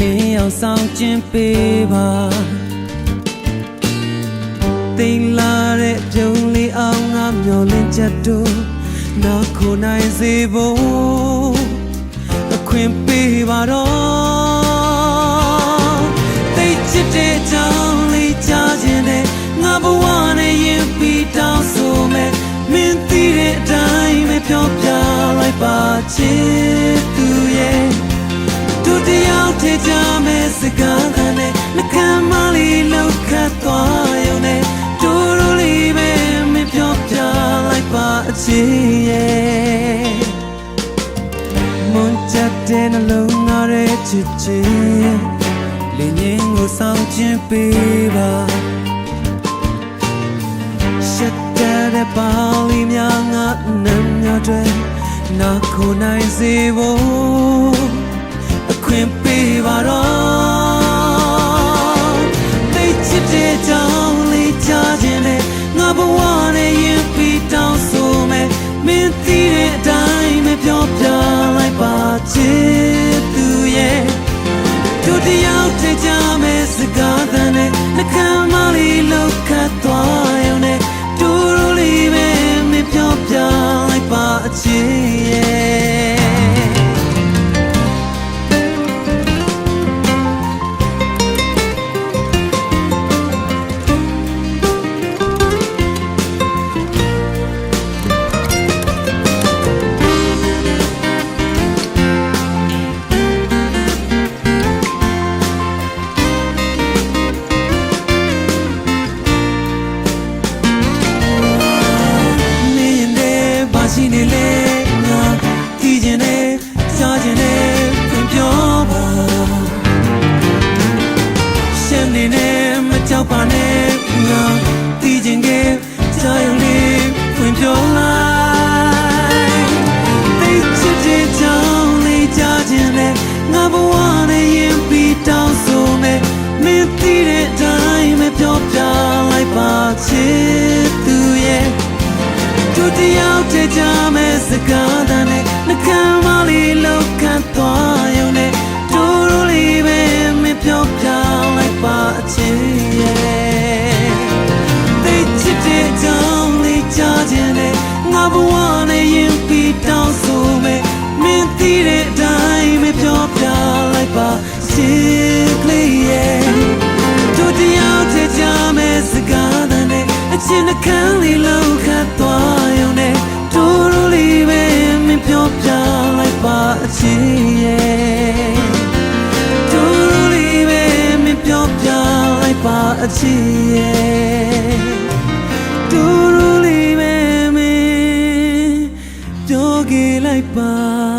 အောင်ဆောင်ခြင်းပေးပါတိမ်လာတဲ့ပြုံးလေးအောင်ငါမျောလင်းချက်တို့နောက်ခုနိုင်စေဖို့အခွင့်ပေးပါတော့တိတ်ချစ်တဲ့ကြောင်းလေးကြားခြင်းနဲ့ငါဘဝနဲ့ရင်ပြီးတောင်းဆိုမယ်မင်းသိတဲ့အတိုင်းပဲပြောပြလိုက်ပါချစ်သူရဲ့သူတ ယောက်ထေကြမဲ့စကားကနဲ့နှကမ်းမလေးလောက်ခတ်သွားရုံနဲ့တူတူလေးပဲမပြောပြလိုက်ပါအချစ်ရဲ့မွန်ချက်တဲ့နှလုံးငါရဲ့ချစ်ချစ်လင်းရင်ကိုဆောင်ခြင်းပေးပါရှက်တဲ့ပေါင်းများငါနမ်းများတွေနာခုနိုင်စေဖို့ မ ချင်းနှခမ်းလေးလောက်ခတ်သွားရုံနဲ့တို့တို့လေးပဲမပြောပြလိုက်ပါအချင်းရဲ့တို့တို့လေးပဲမပြောပြလိုက်ပါအချင်းရဲ့တို့တို့လေးပဲမပြောကြလိုက်ပါ